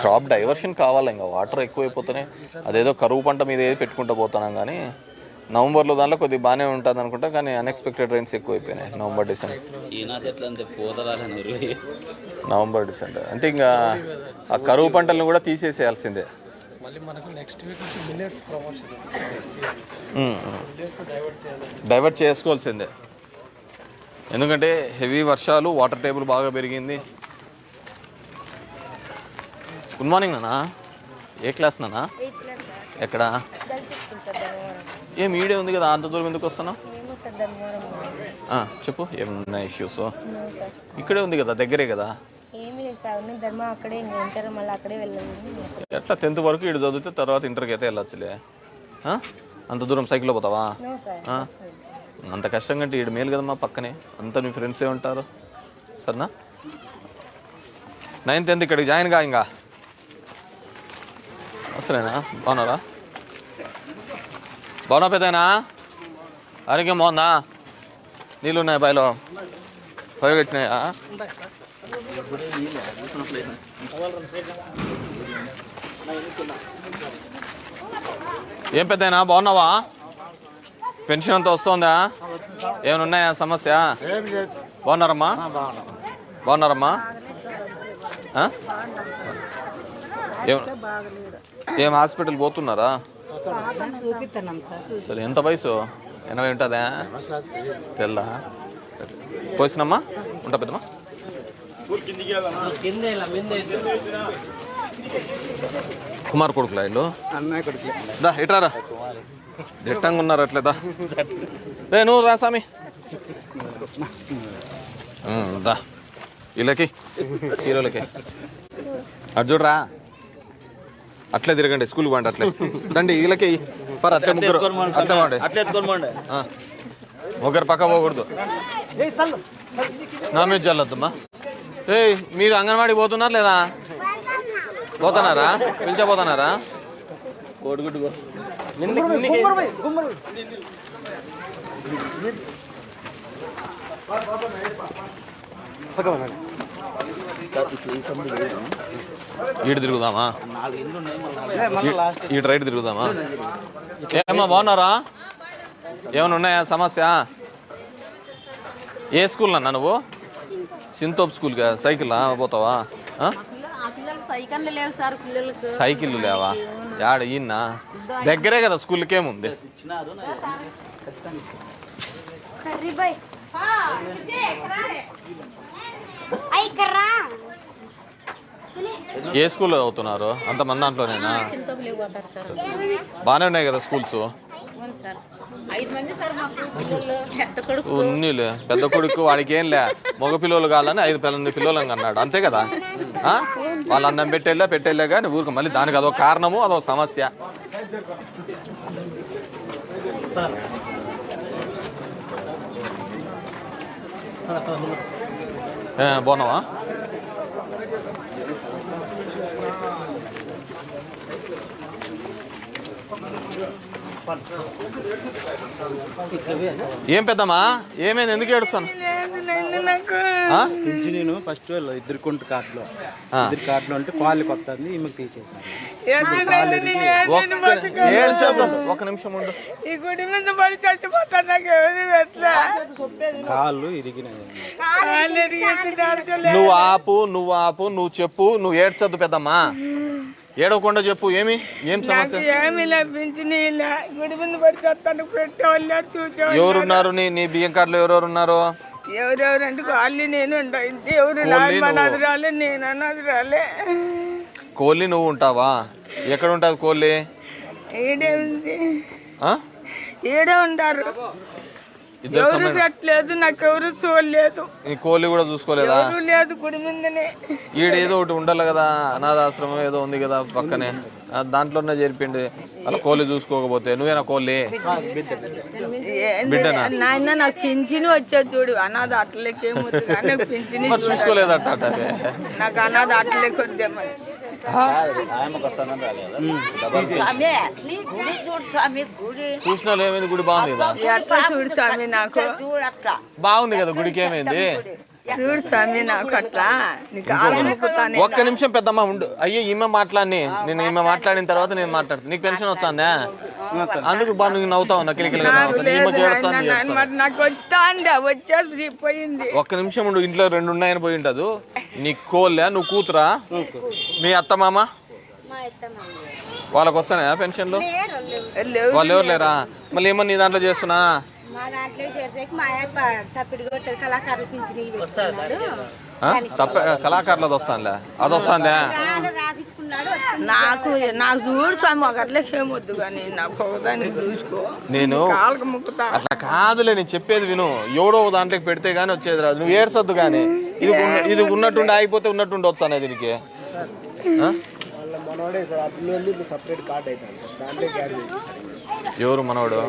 Crop diversion కావాలి ఇంకా water ఎక్కువైపోతేనే. అదేదో కరువు పంట మీద ఏది పెట్టుకుంటూ పోతున్నాం కానీ నవంబర్లో దాంట్లో కొద్దిగా బాగానే ఉంటుంది అనుకుంటా కానీ అన్ఎక్స్పెక్టెడ్ రైన్స్ ఎక్కువైపోయినాయి నవంబర్ డిసెంబర్. November December. అంటే ఇంకా ఆ కరువు పంటలను కూడా తీసేసేయాల్సిందే. మళ్ళీ మనకు నెక్స్ట్ వీక్ నుంచి మిల్లెట్స్ ప్రమోషన్ డైవర్ట్ చేసుకోవాల్సిందే. ఎందుకంటే హెవీ వర్షాలు వాటర్ టేబుల్ బాగా పెరిగింది. గుడ్ మార్నింగ్ నానా ఏ క్లాస్ నానా ఎక్కడ? ఏం ఈడే ఉంది కదా అంత దూరం ఎందుకు వస్తున్నావు? చెప్పు ఏమన్నా ఇష్యూస్ ఇక్కడే ఉంది కదా దగ్గరే కదా? ఎట్లా టెన్త్ వరకు ఇటు చదివితే తర్వాత ఇంటర్కి అయితే వెళ్ళొచ్చులే. అంత దూరం సైకిల్లో పోతావా? అంత కష్టం కంటే ఈడు మేలు కదమ్మా పక్కనే. అంతా మీ ఫ్రెండ్సే ఉంటారు. సరేనా? నైన్త్ టెన్త్ ఇక్కడికి జాయిన్గా ఇంకా? వస్తున్నాయినా బాగున్నారా? బాగున్నా పెద్దనా ఆరోగ్యం బాగుందా? నీళ్ళు ఉన్నాయి బాయిలో? పైకి వచ్చినాయా ఏం పెద్దనా బాగున్నావా? పెన్షన్ అంతా వస్తుందా? ఏమైనా ఉన్నాయా సమస్య? బాగున్నారమ్మా? బాగున్నారమ్మా? ఏం ఏం హాస్పిటల్ పోతున్నారా? సార్ ఎంత వయసు? ఎనభై ఉంటుందా? తెల్లా? పోసినమ్మా ఉంటా పెద్దమ్మా. కుమార్ కొడుకులా ఇల్లు దా ఇట్రారా దిట్టంగా ఉన్నారు అట్లేదా రే నువ్వు రా స్వామి దా. వీళ్ళకి హీరోలకి. అటు చూడరా. అట్లే తిరగండి స్కూల్కి పండి అట్లే. దండి వీళ్ళకి పర్ అట్లే ముగ్గురు. అట్లే ఒకరు పక్క పోకూడదు. నా మీద చల్లొద్దమ్మా ఏయ్ మీరు అంగన్వాడి పోతున్నారు లేదా? పోతున్నారా? పిలిచబోతున్నారా కోడిగుడ్డు ఈడు తిరుగుదామా? ఈడు రైట్ తిరుగుదామా? ఏమ్మా బాగున్నారా? ఏమైనా ఉన్నాయా సమస్య? ఏ స్కూల్ అన్నా నువ్వు? సింతోప్ స్కూల్గా సైకిల్ పోతావా? ఆ? ఆ పిల్లలకు సైకిల్ లేవు? యాడ ఈయన దగ్గరే కదా స్కూల్కి ఏముంది? ఇచ్చినారు నాకు కర్రీ బాయ్. అయ్యి కర్రా ఏ స్కూల్లో చదువుతున్నారు? అంతమంది దాంట్లోనేనా? లేవు పోతారు సార్ బాగానే ఉన్నాయి కదా స్కూల్స్? అవును సార్. ఐదు మంది సార్ మాకు. పిల్లలు పెద్ద కొడుకు. ఉన్నీలే. పెద్ద కొడుకు వాడికి ఏం లే. మగ పిల్లలు కావాలని ఐదు పిల్లలు పిల్లలు అన్నాడు. అంతే కదా? ఆ? వాళ్ళ అన్నం పెట్టేళ్ళా పెట్టేళ్ళే కానీ ఊరికి మళ్ళీ దానికి అదొక కారణము అదొక సమస్య. బాగున్నావా? ఏం పెద్దమ్మా? ఏమైంది? ఎందుకు ఏడుస్తాను? నుంచి నేను ఫస్ట్ ఇద్దరు కొంటు కార్డులో. ఇద్దరు కార్డులో అంటే కాళ్ళు కొత్తంది ఈమెకు తీసేసాను ఒక నిమిషం ఉండు. ఈ గుడి మీద పడి చచ్చిపోతాను నాకు ఎవరు ఎట్లా కాళ్ళు ఇరిగినాయి. నువ్వు ఆపు నువ్వు ఆపు నువ్వు చెప్పు నువ్వు ఏడ్చొద్దు పెద్దమ్మా. ఏడవకుండా చెప్పు ఏమి? ఏం సమస్య? ఏమి లభించి నీళ్ళ గుడి మీద పడి చస్తాను పెట్టేవాళ్ళు చూసేవాళ్ళు ఎవరున్నారు నీ నీ బియ్యం కార్డులో ఎవరెవరు ఉన్నారు ఎవరెవరు అంటే వాళ్ళు నేను ఎవరు రాలే నేను అన్నది రాలే కోళ్ళి నువ్వు ఉంటావా? ఎక్కడ ఉంటుంది కోళ్ళి ఈడే ఉంది? ఈడే ఉంటారు. ఎవరు పెట్టలేదు నాకు ఎవరు చూడలేదు. ఈ కోళ్ళి కూడా చూసుకోలేదా? ఎవరు లేదు గుడి మీదనే. ఈడ ఏదో ఒకటి ఉండాలి కదా అనాథాశ్రమం ఏదో ఉంది కదా పక్కనే. ఆ, దాంట్లోనే చేరిపిండి. అలా కోళ్ళి చూసుకోకపోతే. నువ్వేనా కోళ్ళి? ఏంది? నాయన నాకు పింఛను వచ్చేది చూడు. అనాథ అట్లకే నాకు పింఛని మరి చూసుకోలేదట అదే. నాకు అనాథ వద్దామని ఆయనకు ఏమైంది గుడి బాగుంది కదా చూడు స్వామి నాకు బాగుంది కదా గుడికి ఏమైంది చూడు స్వామి నాకు అట్లా ఒక్క నిమిషం పెద్దమ్మ ఉండు. అయ్యో ఈమె మాట్లాడి నేను ఈమె మాట్లాడిన తర్వాత నేను మాట్లాడుతాను నీకు పెన్షన్ వస్తుందా? అందుకు బా నువ్వు నవ్వుతావు నా కిలికిలిగా నాకు నవ్వుతాను లేదు ఈమె చేస్తాను నాయన, నాయన మరి నాకు వచ్చా అండి వచ్చేది పోయింది. ఒక్క నిమిషం ఉండు ఇంట్లో రెండు ఉన్నాయని పోయి ఉంటదు నీ కోళ్ళే నువ్వు కూతురా? మీ అత్త మామ? వాళ్ళకి వస్తాయా పెన్షన్లు? లేవు వాళ్ళు ఎవరు లేరా? మళ్ళీ ఏమన్నా నీ దాంట్లో చేస్తున్నా? మా దాంట్లో చేసేకి మా అయ్య తప్పిడి కొట్టారు కళాకారులు పింఛన్ ఇవి పెట్టుకున్నాడు. ఆ? తప్ప కళాకారులది వస్తానులే. అది వస్తుందా. నాకు నాకు చూడు స్వామి ఒక అట్లా ఏమొద్దు కానీ నాకు ఒకదాన్ని చూసుకో. నేను కాళ్ళకు ముక్కుతా. అట్లా కాదులే నేను చెప్పేది విను. ఎవడో ఒక దాంట్లోకి పెడితే గానీ వచ్చేది రాదు. నువ్వు ఏడ్సొద్దు కానీ ఇది ఉన్న- ఇది ఉన్నట్టుండి ఆగిపోతే ఉన్నట్టుండి వస్తాను దీనికి. ఆ? వాళ్ళ మనవాడే సార్ ఆ పిల్లలు ఇప్పుడు సపరేట్ కార్డ్ అవుతాను సార్? దాంట్లో యాడ్ చేయండి సార్ ఎవరు మనవాడు